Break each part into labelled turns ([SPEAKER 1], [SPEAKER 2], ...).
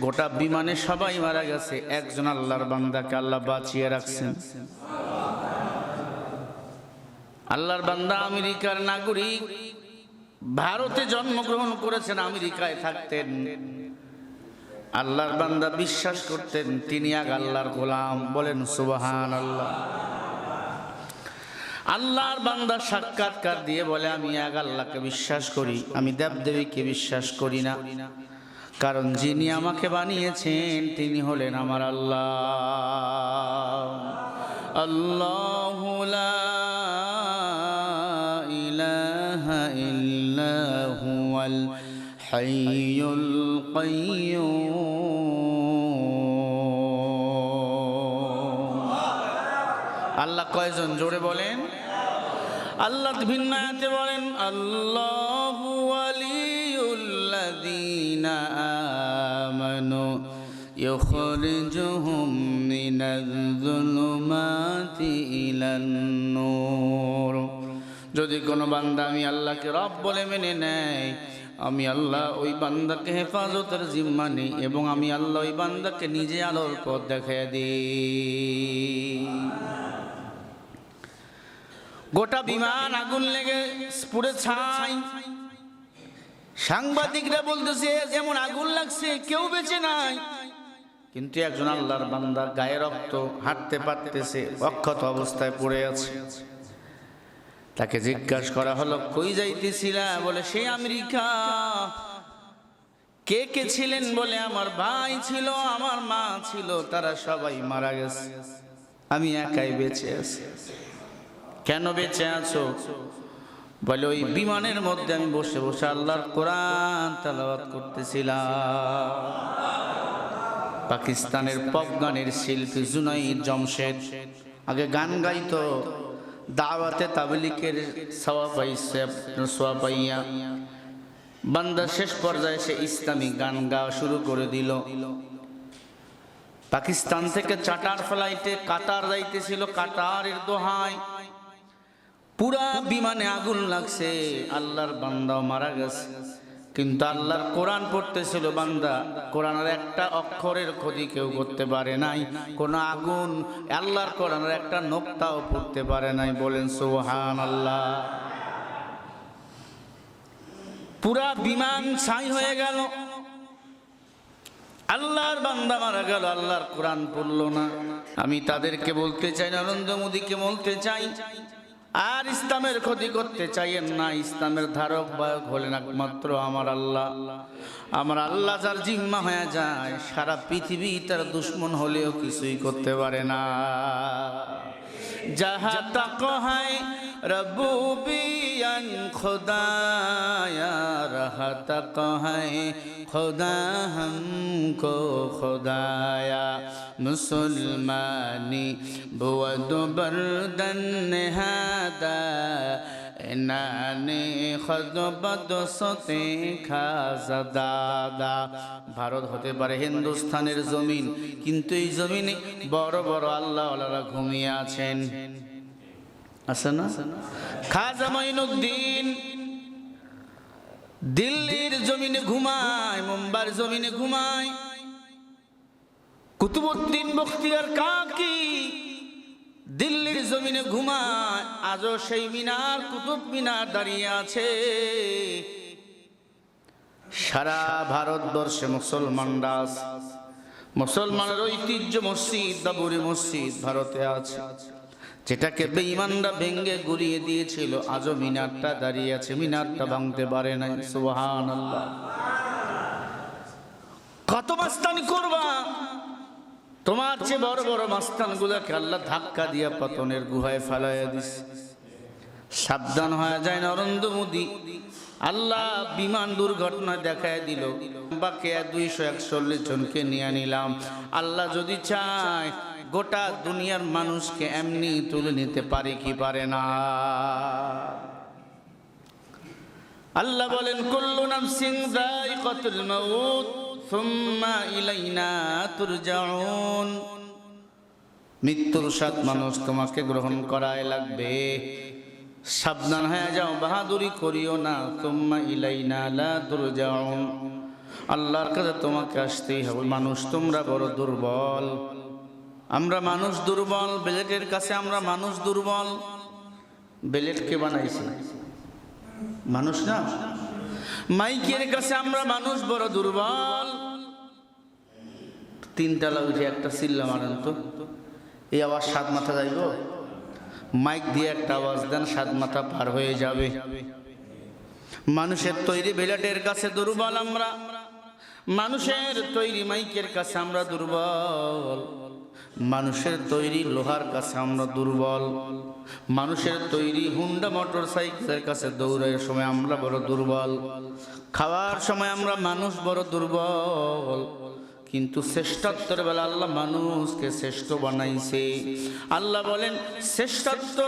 [SPEAKER 1] গোটা বিমানে সবাই মারা গেছে। একজন আল্লাহর বান্দাকে আল্লাহ বাঁচিয়ে রাখছেন। আল্লাহর বান্দা আমেরিকার নাগরিক। ভারতে জন্মগ্রহণ করেছেন, আমেরিকায় থাকতেন। আল্লাহর বান্দা বিশ্বাস করতেন, তিনি আগ আল্লাহর গোলাম। বলেন সুবাহান আল্লাহ আল্লাহর বান্দা সাক্ষাৎকার দিয়ে বলে, আমি এক আল্লাহকে বিশ্বাস করি, আমি দেবদেবীকে বিশ্বাস করি না। কারণ যিনি আমাকে বানিয়েছেন, তিনি হলেন আমার আল্লাহ। আল্লাহ ইলাহা ইল্লা হুয়াল হাইয়ুল আল্লাহ কয়জন জোরে বলেন? আল্লাহ ভিন্ন বলেন, আল্লাহ ওয়ালিউল্লাযীনা আমানু يخرجهم من الظلمات إلى النور যদি কোনো বান্দা আমি আল্লাহকে রব বলে মেনে নেয় আমি আল্লাহ ওই বান্দাকে হেফাজতের জিম্মা নেই এবং আমি আল্লাহ ওই বান্দাকে নিজে আলোর পথ দেখায় দিই গোটা বিমান আগুন লেগে পুড়ে ছাই সাংবাদিকরা বলতেছে যেমন আগুন লাগছে, কেউ বেঁচে নাই। কিন্তু একজন আল্লাহর বান্দা গায়ে রক্ত হাঁটতে পারতেছে, অক্ষত অবস্থায় পড়ে আছে। তাকে জিজ্ঞাসা করা হলো, কই যাইতেছিলা? বলে, সে আমেরিকা। কে কে ছিলেন? বলে, আমার ভাই ছিল, আমার মা ছিল, তারা সবাই মারা গেছে। আমি একাই বেঁচে আছি। কেন বেঁচে আছো? বলে, ওই বিমানের মধ্যে আমি বসে বসে আল্লাহর কোরআন তালাবাত করতেছিলাম। পাকিস্তানের পপ গানের শিল্পী জুনাই জমশেদ আগে গান গাইতো, দাওয়াতে তাবলিকের সওয়া পাইছে সোয়া পাইয়া বান্দা শেষ পর্যায়ে সে ইসলামিক গান গাওয়া শুরু করে দিল। পাকিস্তান থেকে চাটার ফ্লাইটে কাতার যাইতেছিল, কাতারের দোহায়। পুরা বিমানে আগুন লাগছে। আল্লাহর বান্দাও মারা গেছে। কিন্তু আল্লাহর কোরআন পড়তেছিল বান্দা, কোরআনের একটা অক্ষরের ক্ষতি কেউ করতে পারে নাই, কোন আগুন, আল্লাহর কোরআনের একটা নোক্তাও পড়তে পারে নাই, বলেন সোহান আল্লাহ পুরা বিমান ছাই হয়ে গেল। আল্লাহর বান্দা মারা গেল, আল্লাহর কোরআন পড়ল না। আমি তাদেরকে বলতে চাই, নরেন্দ্র মোদীকে বলতে চাই আর ইসলামের ক্ষতি করতে চাইয়েন না, ইসলামের ধারক বায়ক হলেন একমাত্র আমার আল্লাহ। আমার আল্লাহ যার জিম্মা হয়ে যায়, সারা পৃথিবী তার দুশ্মন হলেও কিছুই করতে পারে না। যাহা তাক হয় ان خدا یا رحت ہے خدا ہم کو خدایا مسلمانی بود بردن نہادا নানি খদবদ সতে খাজা দাদা। ভারত হতে পারে হিন্দুস্থানের জমিন, কিন্তু এই জমিনে বড় বড় আল্লাহ ঘুমিয়ে আছেন। আছে না? খাজা মাইনুদ্দিন দিল্লির জমিনে ঘুমায় মুম্বার জমিনে ঘুমায়। কুতুবুদ্দিন বখতিয়ার কাকি দিল্লির জমিনে ঘুমায়। আজও সেই মিনার, কুতুব মিনার দাঁড়িয়ে আছে। সারা ভারতবর্ষে মুসলমানরা আছে। মুসলমানের ঐতিহ্য মসজিদ, বাবুরি মসজিদ ভারতে আছে। যেটাকে বেঈমানরা ভেঙ্গে গুড়িয়ে দিয়েছিল, আজও মিনারটা দাঁড়িয়ে আছে, মিনারটা ভাঙতে পারে নাই আল্লাহ কত মাস্তানি করবা? তোমার চেয়ে বড় বড় মাস্তান গুলাকে আল্লাহ ধাক্কা দিয়া পতনের গুহায় ফেলাইয়া দিস সাবধান হয়ে যায় নরেন্দ্র মোদী। আল্লাহ বিমান দুর্ঘটনা দেখায় দিল। বাকে দুইশো একচল্লিশ জনকে নিয়ে নিলাম। আল্লাহ যদি চায়, গোটা দুনিয়ার মানুষকে এমনি তুলে নিতে পারে কি পারে না? আল্লাহ বলেন, কুল্লু নাফসিন যায়িকাতুল মাউত, সুম্মা ইলাইনা মৃত্যুর সাথ মানুষ তোমাকে গ্রহণ করায় লাগবে। সাবধান হয়ে যাও, বাহাদুরি করিও না। তুম্মা ইলাইনা লা তুরজাউন। আল্লাহর কাছে তোমাকে আসতেই হবে। মানুষ, তোমরা বড় দুর্বল। আমরা মানুষ দুর্বল, বেলেটের কাছে আমরা মানুষ দুর্বল। বেলেট কে বানাইছে? মানুষ না? মাইকের কাছে আমরা মানুষ বড় দুর্বল। তিনতলা উঠে একটা চিল্লা মারেন তো। এই আবার সাত মাথা যাইব? মাইক দিয়ে একটা আওয়াজ দেন, সাত মাথা পার হয়ে যাবে। মানুষের তৈরি বেলাটের কাছে দুর্বল আমরা। মানুষের তৈরি মাইকের কাছে আমরা দুর্বল। মানুষের তৈরি লোহার কাছে আমরা দুর্বল। মানুষের তৈরি হুন্ডা মোটর সাইকেলের কাছে দৌড়ের সময় আমরা বড় দুর্বল। খাওয়ার সময় আমরা মানুষ বড় দুর্বল। কিন্তু শ্রেষ্ঠত্বের বেলা আল্লাহ মানুষকে শ্রেষ্ঠ বানাইছে। আল্লাহ বলেন, শ্রেষ্ঠত্ব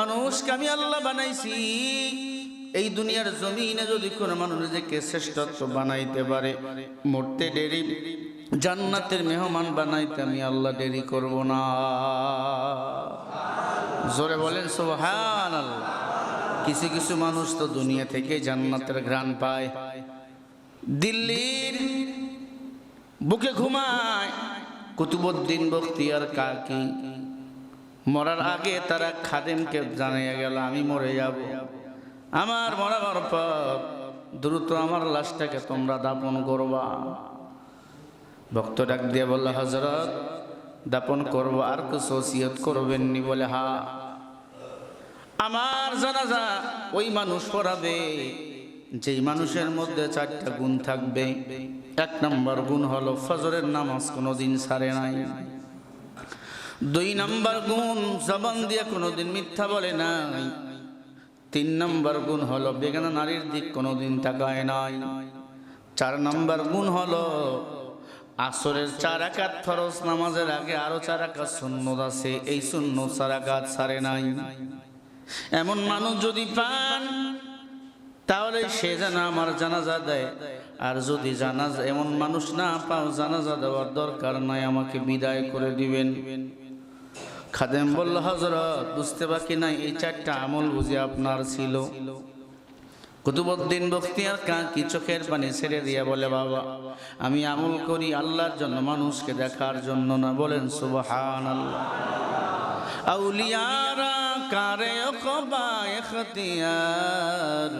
[SPEAKER 1] মানুষকে আমি আল্লাহ বানাইছি। এই দুনিয়ার জমিনে যদি কোনো মানুষ নিজেকে শ্রেষ্ঠত্ব বানাইতে পারে, মরতে দেরি, জান্নাতের মেহমান বানাইতে আমি আল্লাহ দেরি করব না। জোরে বলেন সোহান আল্লাহ কিছু কিছু মানুষ তো দুনিয়া থেকে জান্নাতের ঘ্রাণ পায়। দিল্লির বুকে ঘুমায়। কুতুবুদ্দিন বখতিয়ার কাকি। মরার আগে তারা খাদেমকে জানিয়ে গেল, আমি মরে যাব। আমার মরাবার পর দ্রুত আমার লাশটাকে তোমরা দাপন করবা। ভক্ত ডাক দিয়ে বলল হজরত দাপন করব, আর কিছু ওসিয়ত করবেননি বলে হা। আমার জানাজা ওই মানুষ পড়াবে। যেই মানুষের মধ্যে চারটা গুণ থাকবে, এক নম্বর গুণ হলো ফজরের নামাজ কোনোদিন সারে নাই। দুই নম্বর গুণ জবান দিয়ে কোনোদিন মিথ্যা বলে নাই। তিন নম্বর গুণ হলো বেগানা নারীর দিক কোনো কোনোদিন তাকায় নাই। চার নম্বর গুণ হলো আসরের চার আকাত ফরজ, নামাজের আগে আরও চার আকাত সুন্নত আছে, এই সুন্নত চার আকাত সারে নাই। এমন মানুষ যদি পান তাহলে সে যেন আমার জানাজা দেয়। আর যদি জানাজা এমন মানুষ না পাও, জানাজা দেওয়ার দরকার নাই, আমাকে বিদায় করে দিবেন। খাদেম বলল হজরত বুঝতে বাকি নাই, এই চারটা আমল বুঝে আপনার ছিল। কুতুবুদ্দিন বখতিয়ার কাকি চোখের পানি ছেড়ে দিয়ে বলে, বাবা, আমি আমল করি আল্লাহর জন্য, মানুষকে দেখার জন্য না। বলেন সুবহান আল্লাহ আউলিয়ারা কারে কবা এখতিয়ার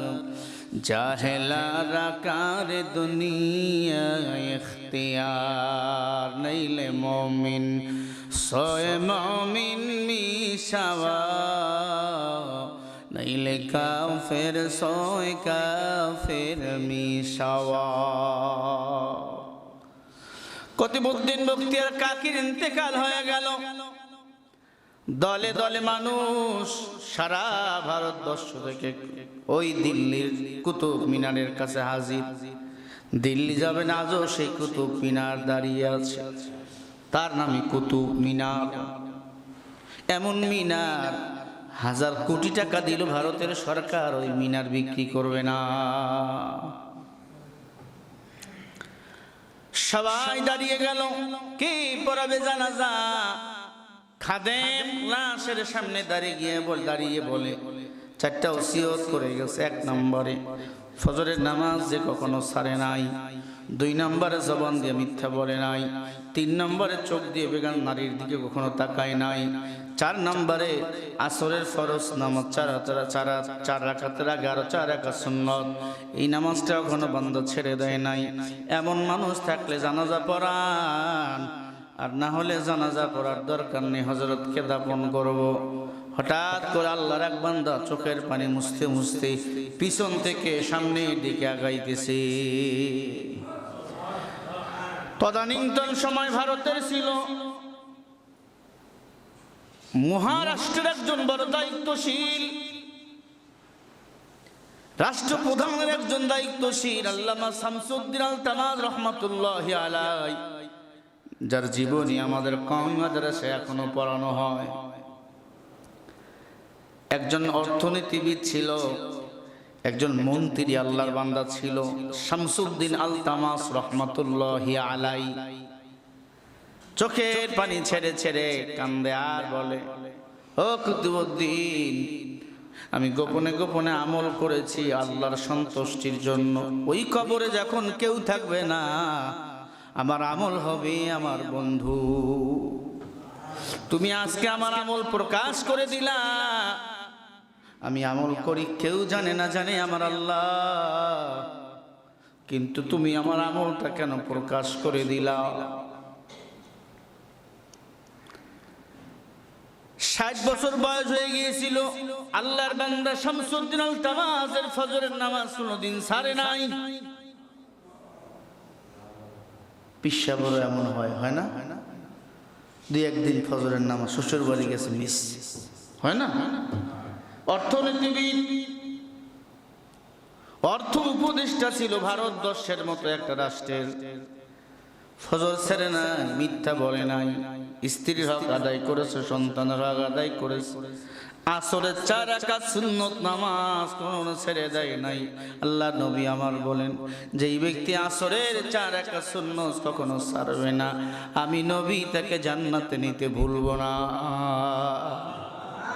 [SPEAKER 1] জাহেলারা কারে দুনিয়া এখতিয়ার নইলে মমিন, সয় মমিন মিশাওয়া। নইলে কাফের, সয় কাফের মিশাওয়া। কতিবুদ্দিন বক্তিয়ার কাকির ইন্তেকাল হয়ে গেল। দলে দলে মানুষ সারা ভারতবর্ষ থেকে ওই দিল্লির কুতুব মিনারের কাছে হাজির। দিল্লি যাবেন আজও সেই কুতুব মিনার দাঁড়িয়ে আছে। তার নামই কুতুব মিনার। এমন মিনার হাজার কোটি টাকা দিল ভারতের সরকার, ওই মিনার বিক্রি করবে না। সবাই দাঁড়িয়ে গেল, কি পড়াবে জানা জানাজা? খাদেম লাশের সামনে দাঁড়িয়ে গিয়ে বল দাঁড়িয়ে বলে, চারটা ওসিয়ত করে গেছে, এক নম্বরে। ফজরের নামাজ যে কখনো সারে নাই, দুই নম্বরে জবান দিয়ে মিথ্যা বলে নাই, তিন নম্বরে চোখ দিয়ে বেগান নারীর দিকে কখনো তাকায় নাই, চার নম্বরে আসরের ফরজ নামাজ চার চারা চারা চার রাখাতের আগে আরও চার রাখা সুন্নত। এই নামাজটা কখনো বন্ধ ছেড়ে দেয় নাই। এমন মানুষ থাকলে জানাজা পড়ান আর না হলে জানাজা পড়ার দরকার নেই হজরতকে দাপন করব। হঠাৎ করে আল্লাহর এক চোখের পানি মুছতে মুছতে পিছন থেকে সামনের দিকে আগাইতেছে। তদানীন্তন সময় ভারতের ছিল। মহারাষ্ট্রের একজন বড় দায়িত্বশীল, রাষ্ট্রপ্রধানের একজন দায়িত্বশীল আল্লামা শামসুদ্দিন আল তামাজ রহমতুল্লাহ আলাই যার জীবনী আমাদের কম মাদ্রাসে এখনও পড়ানো হয়। একজন অর্থনীতিবিদ ছিল, একজন মন্ত্রী আল্লাহর বান্দা ছিল, শামসুদ্দিন আল তামাস রহমতুল্লাহ আলাই চোখের পানি ছেড়ে ছেড়ে কান্দে আর বলে, ও কুতুবুদ্দিন, আমি গোপনে গোপনে আমল করেছি আল্লাহর সন্তুষ্টির জন্য। ওই কবরে যখন কেউ থাকবে না আমার আমল হবে আমার বন্ধু। তুমি আজকে আমার আমল প্রকাশ করে দিলা। আমি আমল করি, কেউ জানে না জানে আমার আল্লাহ। কিন্তু তুমি আমার আমলটা কেন প্রকাশ করে দিলা? ষাট বছর বয়স হয়ে গিয়েছিল। আল্লাহর বান্দা শামসুদ্দিন আল তামাজের ফজরের নামাজ কোনোদিন সারে নাই। পিসা বড় এমন হয় হয় না? দুই একদিন ফজরের নামাজ শ্বশুর বাড়ি গেছে, মিস। হয় না? অর্থনীতিবিদ। অর্থ উপদেষ্টা ছিল ভারতবর্ষের মতো একটা রাষ্ট্রের। ফজর ছেড়ে না মিথ্যা বলে নাই। স্ত্রীর হক আদায় করেছে, সন্তানের হক আদায় করেছে। আসরের চার একা সুন্নত নামাজ কোন ছেড়ে দেয় নাই। আল্লাহ নবী আমার বলেন, যেই ব্যক্তি আসরের চার একা সুন্নত কখনো ছাড়বে না, আমি নবী তাকে জান্নাতে নিতে ভুলব না।